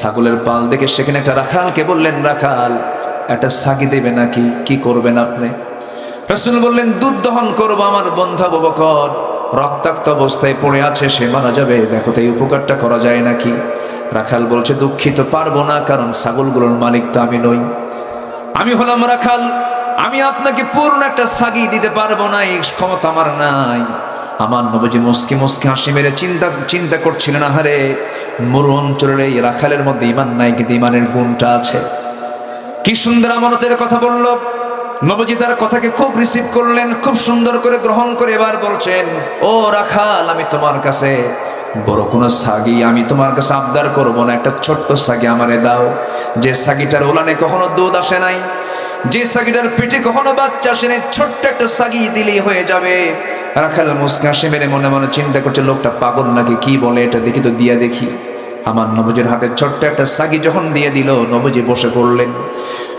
ছাগলের পাল দেখে সেখানে একটা রাখালকে বললেন, রাখাল, একটা সাগি দেবে নাকি? কি করবেন আপনি? রসুল বললেন, দুধ দহন করব আমার বন্ধু বকর। রক্তাক্ত অবস্থায় পড়ে আছে, সে মারা যাবে। দেখো তো এই উপকারটা করা যায় নাকি? রাখাল বলছে, দুঃখিত, পারব না, কারণ ছাগলগুলোর মালিক তো আমি নই। আমি হলাম রাখাল। আমি আপনাকে পূর্ণ একটা সাগি দিতে পারব না, এই ক্ষমতা আমার নাই। আমার নবজি মুসকি মুসকি হাসি মেরে চিন্তা চিন্তা করছিলেন, আহারে মরু অঞ্চলের এই রাখালের মধ্যে ইমান নাই কিন্তু ইমানের গুণটা আছে। কি সুন্দর আমানতের কথা বলল। নবজি তার কথাকে খুব রিসিভ করলেন, খুব সুন্দর করে গ্রহণ করে এবার বলছেন, ও রাখাল, আমি তোমার কাছে বড় কোনো সাগি, আমি তোমার কাছে আবদার করব না, একটা ছোট্ট সাগি আমারে দাও। যে সাগিটার ওলানে কখনো দুধ আসে নাই যে সাগিটার পেটে কখনো বাচ্চা আসে নাই ছোট্ট একটা সাগি দিলেই হয়ে যাবে। রাখাল মুসকে হাসি মেরে মনে মনে চিন্তা করছে, লোকটা পাগল নাকি? কি বলে এটা? দেখি তো, দিয়া দেখি। আমার নবজির হাতে ছোট্ট একটা সাগি যখন দিয়ে দিল, নবজি বসে পড়লেন।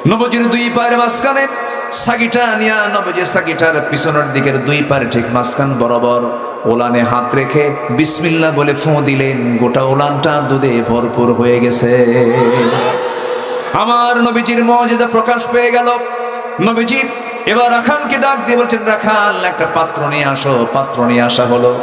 নবজির দুই পায়ের মাঝখানে সাগিটা নিয়া নবজি সাগিটার পিছনের দিকের দুই পায়ের ঠিক মাঝখান বরাবর ওলানে হাত রেখে বিসমিল্লা বলে ফোঁ দিলেন। গোটা ওলানটা দুধে ভরপুর হয়ে গেছে। আমার নবীজির মর্যাদা প্রকাশ পেয়ে গেল। নবীজি এবার রাখালকে ডাক দিয়ে বলছেন, রাখাল, একটা পাত্র নিয়ে আসো। পাত্র নিয়ে আসা হলো।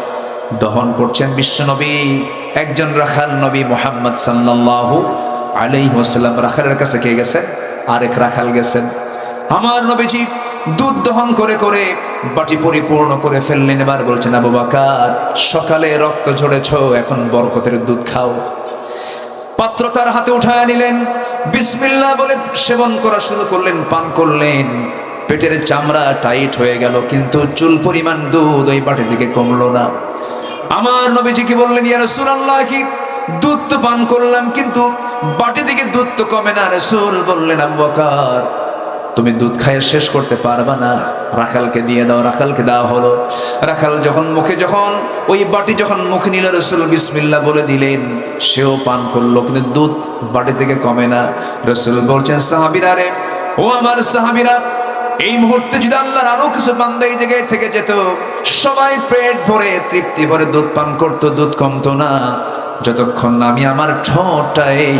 দহন করছেন বিশ্বনবী একজন রাখাল নবী মোহাম্মদ সাল্লাল্লাহু আলাইহি ওয়াসাল্লাম। রাখালের কাছে কে গেছেন? আরেক রাখাল গেছেন। আমার নবীজি দুধ দহন করে করে বাটি পরিপূর্ণ করে ফেললেন। এবার বলছেন, আবু বাকার, সকালে রক্ত ঝরেছ, এখন বরকতের দুধ খাও। পাত্র তার হাতে উঠায় নিলেন। বিসমিল্লা বলে সেবন করা শুরু করলেন, পান করলেন। পেটের চামড়া টাইট হয়ে গেল, কিন্তু চুল পরিমাণ দুধ ওই বাটির দিকে কমলো না। আমার নবীজি কি বললেন, ইয়া রাসূলুল্লাহ, কি দুধ তো পান করলাম, কিন্তু বাটি থেকে দুধ তো কমে না? রাসূল বললেন, আবু বকর তুমি দুধ খাইয়ে শেষ করতে পারবা না। রাখালকে দিয়ে দাও, রাখালকে দেওয়া হলো। রাখাল যখন মুখে, যখন ওই বাটি যখন মুখে নিল, রসুল বিসমিল্লা বলে দিলেন, সেও পান করল, কিন্তু দুধ বাটি থেকে কমে না। রসুল বলছেন, সাহাবিরা রে, ও আমার সাহাবিরা, এই মুহূর্তে যদি আল্লাহর আরও কিছু বান্দা এই জায়গায় থেকে যেত, সবাই পেট ভরে তৃপ্তি ভরে দুধ পান করতো, দুধ কমতো না। যতক্ষণ না আমি আমার ঠোঁটটা এই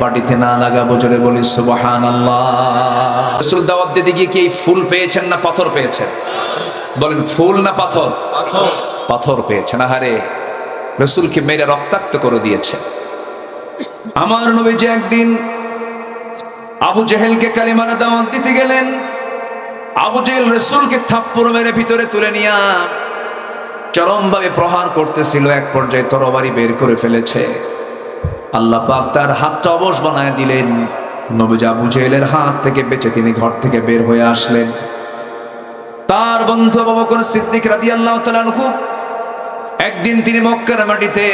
বাটিতে না লাগাবো জোরে বলি সুবাহান আল্লাহ রসুল দাওয়াত দিতে গিয়ে কি এই ফুল পেয়েছেন না পাথর পেয়েছেন? বলেন ফুল না পাথর? পাথর। পেয়েছেন। আহারে রসুলকে মেরে রক্তাক্ত করে দিয়েছে। আমার নবী যে একদিন আবু জেহেলকে কালিমারা দাওয়াত দিতে গেলেন। আবু জেহেল রসুলকে থাপ্পড় মেরে ভিতরে তুলে নিয়া চরমভাবে প্রহার করতেছিল, এক পর্যায়ে তরবারি বের করে ফেলেছে। আল্লাহ পাক তার হাতটা অবশ বানায় দিলেন। নবীজ আবু জেহেলের হাত থেকে বেঁচে তিনি ঘর থেকে বের হয়ে আসলেন। তার বন্ধু আবু বকর সিদ্দিক রাদিয়াল্লাহু তাআলা আনহু, একদিন তিনি মক্কার মাটিতে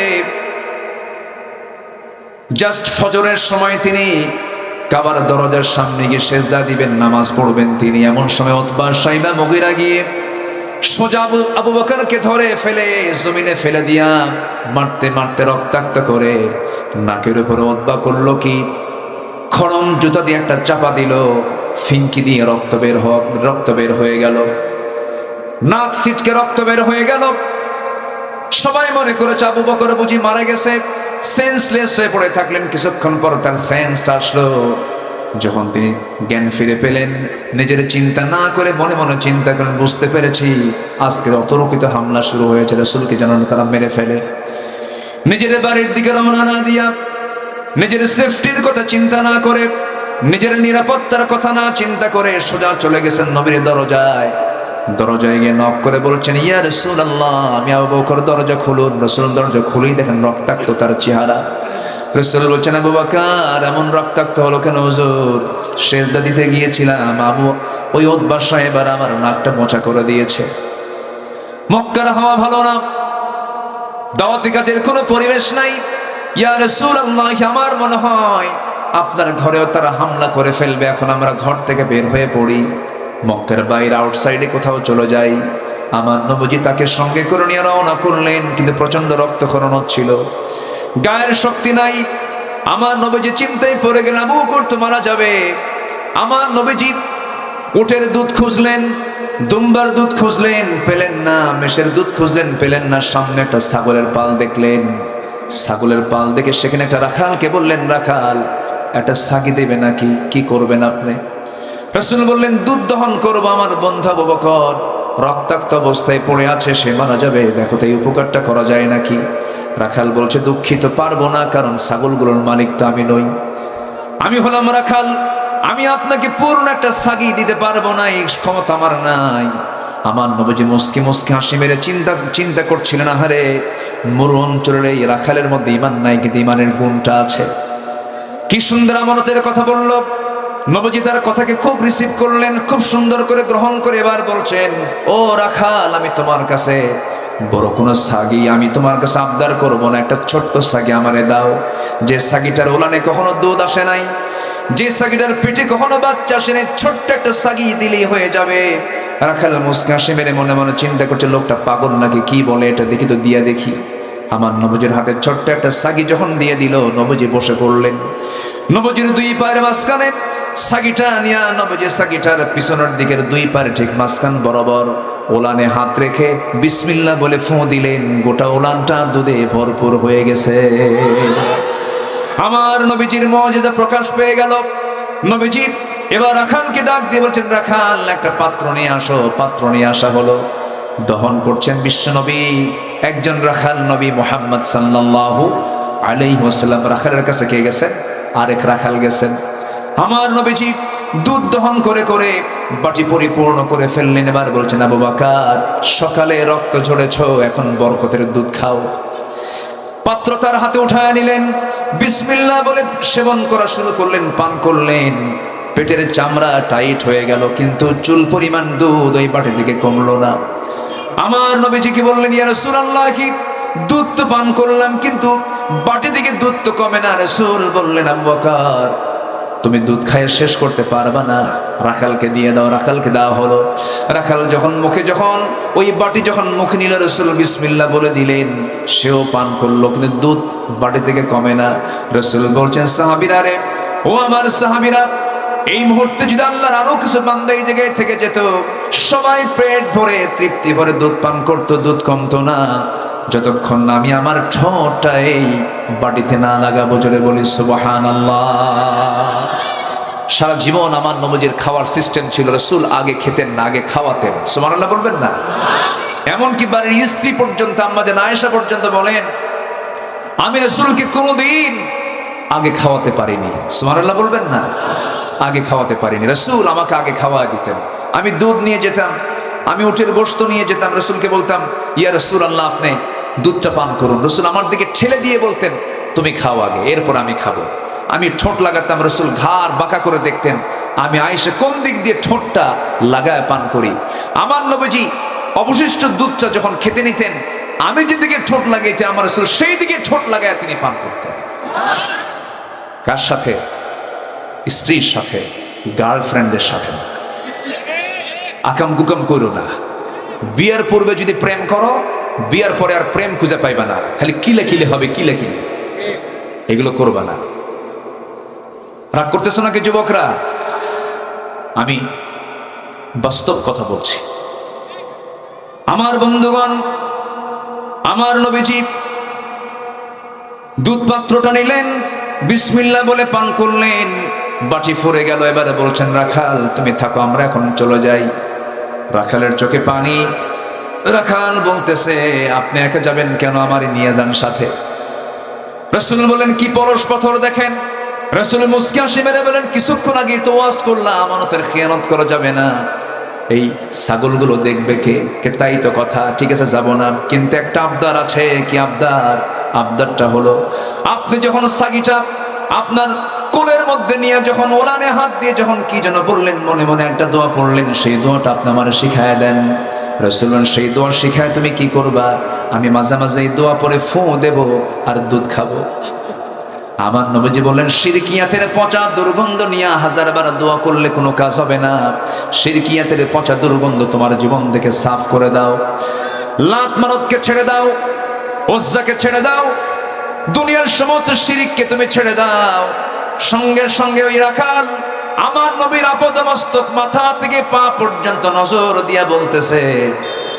জাস্ট ফজরের সময় তিনি কাবার দরজার সামনে গিয়ে সেজদা দিবেন, নামাজ পড়বেন। তিনি এমন সময় অতবা সাইবা মগিরা গিয়ে সোজা আবু বকরকে ধরে ফেলে, জমিনে ফেলে দিয়া মারতে মারতে রক্তাক্ত করে নাকের উপরে অদ্বা করল কি? খড়ম জুতা দিয়ে একটা চাপা দিল ফিঙ্কি দিয়ে রক্ত বের হ- রক্ত বের হয়ে গেল। নাক সিটকে রক্ত বের হয়ে গেল। সবাই মনে করেছে আবু বকর বুঝি মারা গেছে। সেন্সলেস হয়ে পড়ে থাকলেন, কিছুক্ষণ পর তার সেন্সটা আসলো। যখন তিনি জ্ঞান ফিরে পেলেন, নিজের চিন্তা না করে মনে মনে চিন্তা করেন, বুঝতে পেরেছি আজকে অতর্কিত হামলা শুরু হয়েছে, রসুলকে যেন তারা মেরে ফেলে। নিজের বাড়ির দিকে রওনা না দিয়া, নিজের সেফটির কথা চিন্তা না করে, নিজের নিরাপত্তার কথা না চিন্তা করে সোজা চলে গেছেন নবীর দরজায়। দরজায় গিয়ে নক করে বলছেন, ইয়া রসুল আল্লাহ আমি আবু বকর দরজা খুলুন। রসুল দরজা খুলেই দেখেন রক্তাক্ত তার চেহারা। রসুল বলছেন, আবু বাকার, এমন রক্তাক্ত হলো কেন হুজুর? সেজদা দিতে গিয়েছিলাম, আবু, ওই ওদবার সাহেব আর আমার নাকটা মোচা করে দিয়েছে। মক্কার হাওয়া ভালো না। দাওয়াতি কাজের কোনো পরিবেশ নাই। ইয়া রসুল আল্লাহ আমার মনে হয় আপনার ঘরেও তারা হামলা করে ফেলবে। এখন আমরা ঘর থেকে বের হয়ে পড়ি। মক্কার বাইরে, আউটসাইডে কোথাও চলে যাই। আমার নবজি তাকে সঙ্গে করে নিয়ে রওনা করলেন, কিন্তু প্রচণ্ড রক্তক্ষরণ হচ্ছিল। গায়ের শক্তি নাই। আমার নবীজি চিন্তায় পড়ে গেলেন, আবু করতে মারা যাবে। আমার নবীজি উটের দুধ খুঁজলেন, দুম্বার দুধ খুঁজলেন, পেলেন না মেষের দুধ খুঁজলেন, পেলেন না। সামনে একটা ছাগলের পাল দেখলেন। ছাগলের পাল দেখে সেখানে একটা রাখালকে বললেন, রাখাল, একটা সাগি দেবে নাকি? কি করবেন আপনি? রসুল বললেন, দুধ দহন করব আমার বন্ধু বকর। রক্তাক্ত অবস্থায় পড়ে আছে, সে মারা যাবে। দেখো তো এই উপকারটা করা যায় নাকি? রাখাল বলছে, দুঃখিত, পারব না, কারণ ছাগলগুলোর মালিক তো আমি নই। আমি হলাম রাখাল, আমি আপনাকে পূর্ণ একটা সাগি দিতে পারব না, এই ক্ষমতা আমার নাই। আমার নবজি মুসকি মুসকি হাসি মেরে চিন্তা চিন্তা করছিলেন, আহারে, মরু অঞ্চলের এই রাখালের মধ্যে ইমান নাই, কিন্তু ইমানের গুণটা আছে। কি সুন্দর আমানতের কথা বলল। নবজি তার কথাকে খুব রিসিভ করলেন, খুব সুন্দর করে গ্রহণ করে এবার বলছেন, ও রাখাল, আমি তোমার কাছে বড় কোনো সাগি, আমি তোমার কাছে আবদার করব না। একটা ছোট্ট সাগি আমারে দাও। যে সাগিটার ওলানে কখনো দুধ আসে নাই, যে সাগিটার পেটে কখনো বাচ্চা আসে নাই, ছোট্ট একটা সাগি দিলেই হয়ে যাবে। রাখাল মুসকা হাসি মেরে মনে মনে চিন্তা করছে, লোকটা পাগল নাকি, কি বলে এটা দেখি তো, দিয়া দেখি। আমার নবজির হাতে ছোট্ট একটা সাগি যখন দিয়ে দিল, নবজি বসে পড়লেন। নবজির দুই পায়ের মাঝখানে সাগিটা নিয়া নবজি সাগিটার পিছনের দিকের দুই পায়ের ঠিক মাঝখান বরাবর ওলানে হাত রেখে বিসমিল্লা বলে ফোঁ দিলেন। গোটা ওলানটা দুধে ভরপুর হয়ে গেছে। আমার নবীজির মর্যাদা প্রকাশ পেয়ে গেল। নবীজি এবার রাখালকে ডাক দিয়ে বলছেন, রাখাল, একটা পাত্র নিয়ে আসো। পাত্র নিয়ে আসা হলো। দহন করছেন বিশ্বনবী একজন রাখাল নবী মোহাম্মদ সাল্লাল্লাহু আলাইহি ওয়াসাল্লাম রাখালের কাছে কে গেছেন? আরেক রাখাল গেছেন। আমার নবীজি দুধ দহন করে করে বাটি পরিপূর্ণ করে ফেললেন। এবার বলছেন, আবু বাকার, সকালে রক্ত ঝরেছ, এখন বরকতের দুধ খাও। পাত্র তার হাতে উঠায় নিলেন। বিসমিল্লা বলে সেবন করা শুরু করলেন, পান করলেন। পেটের চামড়া টাইট হয়ে গেল, কিন্তু চুল পরিমাণ দুধ ওই বাটির দিকে কমলো না। আমার নবীজি কি বললেন, ইয়া রাসূলুল্লাহ, কি দুধ তো পান করলাম, কিন্তু বাটি দিকে দুধ তো কমে না? রাসূল বললেন, আবু বকর তুমি দুধ খাইয়ে শেষ করতে পারবা না। রাখালকে দিয়ে দাও, রাখালকে দেওয়া হলো। রাখাল যখন মুখে, যখন ওই বাটি যখন মুখে নিল, রসুল বিসমিল্লা বলে দিলেন, সেও পান করল, কিন্তু দুধ বাটি থেকে কমে না। রসুল বলছেন, সাহাবিরা রে, ও আমার সাহাবিরা, এই মুহূর্তে যদি আল্লাহর আরও কিছু বান্দা এই জায়গায় থেকে যেত, সবাই পেট ভরে তৃপ্তি ভরে দুধ পান করতো, দুধ কমতো না। যতক্ষণ না আমি আমার ঠোঁটটা এই বাটিতে না লাগাবো, জোরে বলি সুবহান সারা জীবন আমার নবজির খাওয়ার সিস্টেম ছিল, রসুল আগে খেতেন না, আগে খাওয়াতেন। সুমান আল্লাহ বলবেন না? এমনকি বাড়ির স্ত্রী পর্যন্ত, আম্মা যেন আয়েশা পর্যন্ত বলেন, আমি রসুলকে কোনোদিন আগে খাওয়াতে পারিনি। সুমান আল্লাহ বলবেন না? আগে খাওয়াতে পারিনি। রসুল আমাকে আগে খাওয়া দিতেন। আমি দুধ নিয়ে যেতাম, আমি উঠের গোস্ত নিয়ে যেতাম, রসুলকে বলতাম, ইয়া রসুল আল্লাহ আপনি দুধটা পান করুন। রসুল আমার দিকে ঠেলে দিয়ে বলতেন, তুমি খাও আগে, এরপর আমি খাব। আমি ঠোঁট লাগাতাম, রসুল ঘাড় বাঁকা করে দেখতেন, আমি আইসে কোন দিক দিয়ে ঠোঁটটা লাগায় পান করি? আমার নবজি অবশিষ্ট দুধটা যখন খেতে নিতেন, আমি যেদিকে ঠোঁট লাগিয়েছি, আমার রসুল সেই দিকে ঠোঁট লাগায় তিনি পান করতেন। কার সাথে? স্ত্রীর সাথে, গার্লফ্রেন্ডের সাথে আকাম কুকাম করো না। বিয়ের পূর্বে যদি প্রেম করো বিয়ার পরে আর প্রেম খুঁজে পাইবা না। খালি কিলে কিলে হবে কিলে কিলে এগুলো করবা না। রাগ করতেছো নাকি যুবকরা? আমি বাস্তব কথা বলছি। আমার বন্ধুগণ, আমার নবীজি দুধ পাত্রটা নিলেন, বিসমিল্লা বলে পান করলেন, বাটি ফুরে গেল, এবারে বলছেন, রাখাল, তুমি থাকো, আমরা এখন চলে যাই। রাখালের চোখে পানি রাখাল বলতেছে, আপনি একা যাবেন কেন? আমারই নিয়ে যান সাথে। রসুল বলেন, কি পরশ পাথর দেখেন? রসুল মুসকি মেরে বলেন, কিছুক্ষণ আগে তো ওয়াজ করলাম, আমানতের খেয়ানত করা যাবে না। এই ছাগলগুলো দেখবে কে? কে? তাই তো কথা, ঠিক আছে, যাব না। কিন্তু একটা আবদার আছে, কি আবদার? আবদারটা হলো, আপনি যখন সাগিটা আপনার কোলের মধ্যে নিয়ে যখন ওলানে হাত দিয়ে যখন কি যেন বললেন, মনে মনে একটা দোয়া পড়লেন, সেই দোয়াটা আপনি আমার শিখায় দেন। রসুলন সেই দোয়া শিখায়, তুমি কি করবা? আমি মাঝে মাঝে এই দোয়া পরে ফু দেব আর দুধ খাব। আমার নবীজি বললেন, সিরকিয়াতের পচা দুর্গন্ধ নিয়ে হাজার বার দোয়া করলে কোনো কাজ হবে না। সিরকিয়াতের পচা দুর্গন্ধ তোমার জীবন থেকে সাফ করে দাও। লাত মানতকে ছেড়ে দাও, ওজ্জাকে ছেড়ে দাও। দুনিয়ার সমস্ত শিরিককে তুমি ছেড়ে দাও। সঙ্গে সঙ্গে ওই রাখাল আমার নবীর আপদমস্তক মাথা থেকে পা পর্যন্ত নজর দিয়া বলতেছে,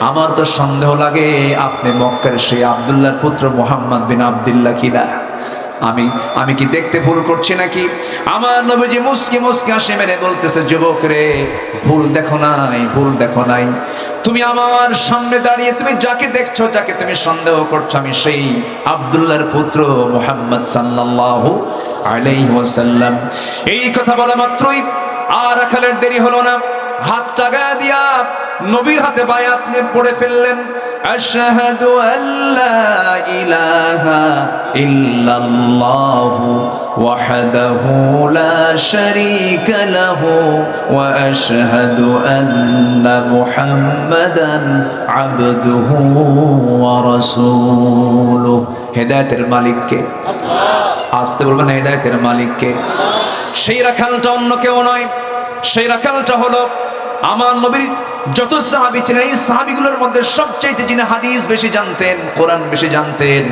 আমার তো সন্দেহ লাগে আপনি মক্কার সেই আবদুল্লাহর পুত্র মোহাম্মদ বিন আবদুল্লাহ কিনা আমি আমি কি দেখতে ভুল করছি নাকি? আমার নবীজি মুসকি মুসকি হাসি মেরে বলতেছে, যুবক রে, ভুল দেখো নাই, ভুল দেখো নাই। তুমি আমার সামনে দাঁড়িয়ে তুমি যাকে দেখছ, যাকে তুমি সন্দেহ করছ, আমি সেই আবদুল্লাহর পুত্র মোহাম্মদ সাল্লাহ আলাইসাল্লাম এই কথা বলা মাত্রই আর আখালের দেরি হলো না। হাত টাকা দিয়া নবীর হাতে বায়াত নিয়ে পড়ে ফেললেন। আশহাদু আল্লা ইলাহা ইল্লাল্লাহু ওয়াহদাহু লা শারীকা লাহু ওয়া আশহাদু আন্না মুহাম্মাদান আবদুহু ওয়া রাসূলুহু। হেদায়েতের মালিককে। আসতে বলবেন হেদায়েতের মালিককে। সেই রাখালটা অন্য কেউ নয়। সেই রাখালটা হলো আমার নবীর যত সাহাবি ছিলেন, এই সাহাবিগুলোর মধ্যে সবচাইতে যিনি হাদিস বেশি জানতেন, কোরআন বেশি জানতেন,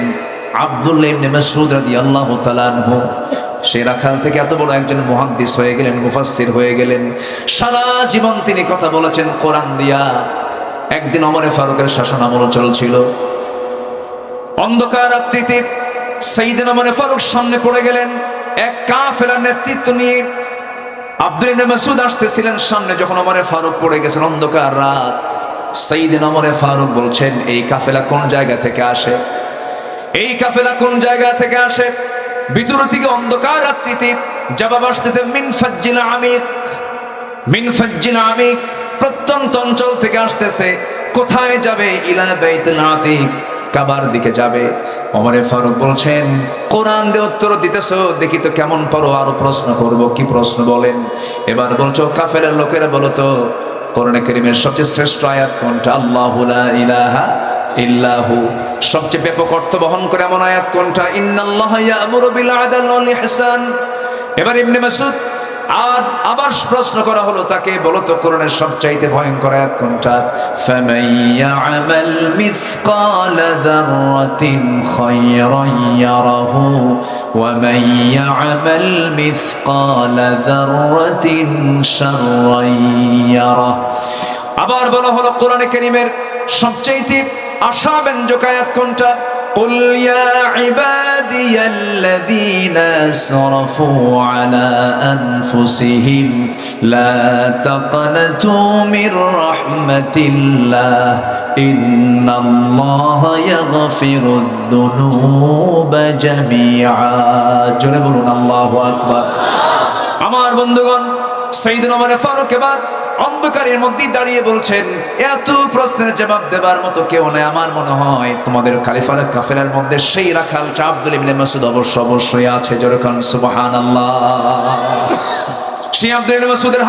আব্দুল্লাহ ইবনে মাসউদ রাদিয়াল্লাহু তাআলা আনহু। সেই রাখাল থেকে এত বড় একজন মুহাদ্দিস হয়ে গেলেন, মুফাসসির হয়ে গেলেন। সারা জীবন তিনি কথা বলেছেন কোরআন দিয়া। একদিন অমরে ফারুকের শাসন আমল চলছিল। অন্ধকার রাত্রিতে সেইদিন অমরে ফারুক সামনে পড়ে গেলেন। এক কাফেলার নেতৃত্ব নিয়ে আব্দুল মাসুদ আসতেছিলেন সামনে যখন অমরে ফারুক পড়ে গেছেন অন্ধকার রাত। সেইদিন অমরে ফারুক বলছেন, এই কাফেলা কোন জায়গা থেকে আসে? এই কাফেলা কোন জায়গা থেকে আসে? ভিতর থেকে অন্ধকার রাত্রিতে জবাব আসতেছে, মিন ফাজ্জিল আমিক। মিন ফাজ্জিল আমিক। প্রত্যন্ত অঞ্চল থেকে আসতেছে। কোথায় যাবে ইলা বাইতুল আতিক? কাবার দিকে যাবে। ওমরে ফারুক বলছেন, কোরআন দিয়ে উত্তর দিতেছ? দেখি তো কেমন পারো, আরও প্রশ্ন করব। কি প্রশ্ন বলেন? এবার বলছো, কাফেরের লোকেরা বলো তো, কোরআনে কারীমের সবচেয়ে শ্রেষ্ঠ আয়াত কোনটা? আল্লাহু ইলাহা ইল্লাহু। সবচেয়ে ব্যাপক অর্থ বহন করে এমন আয়াত কোনটা? ইন্নাল্লাহা ইয়ামুরু বিল আদল ওয়াল ইহসান। এবার ইবনে মাসুদ আর আবার প্রশ্ন করা হলো তাকে, বলো তো কোরআনের সবচাইতে ভয়ঙ্কর আয়াত কোনটা? আবার বলা হলো কোরআনে কারীমের সবচাইতে আশাব্যঞ্জক আয়াত কোনটা? قل يا عبادي الذين اسرفوا على انفسهم لا تقنطوا من رحمه الله ان الله يغفر الذنوب جميعا জোরে বলুন আল্লাহু আকবার আমার বন্ধুগণ ওমর ফারুক এবার অন্ধকারের দাঁড়িয়ে বলছেন, এত প্রশ্নের জবাব দেবার মতো কেউ নেই। আমার মনে হয় তোমাদের মধ্যে সেই মাসুদ অবশ্য অবশ্যই আছে। মাসুদের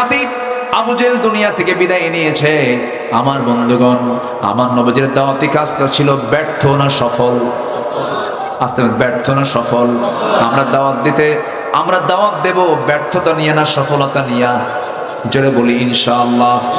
দুনিয়া থেকে বিদায় নিয়েছে। আমার বন্ধুগণ, আমার নবজের দাওয়াতি কাজটা ছিল ব্যর্থ না সফল। আস্তে ব্যর্থ না সফল। আমরা দাওয়াত দিতে আমরা দাওয়াত দেব ব্যর্থতা নিয়ে না সফলতা নিয়ে। জোরে বলি ইনশাআল্লাহ।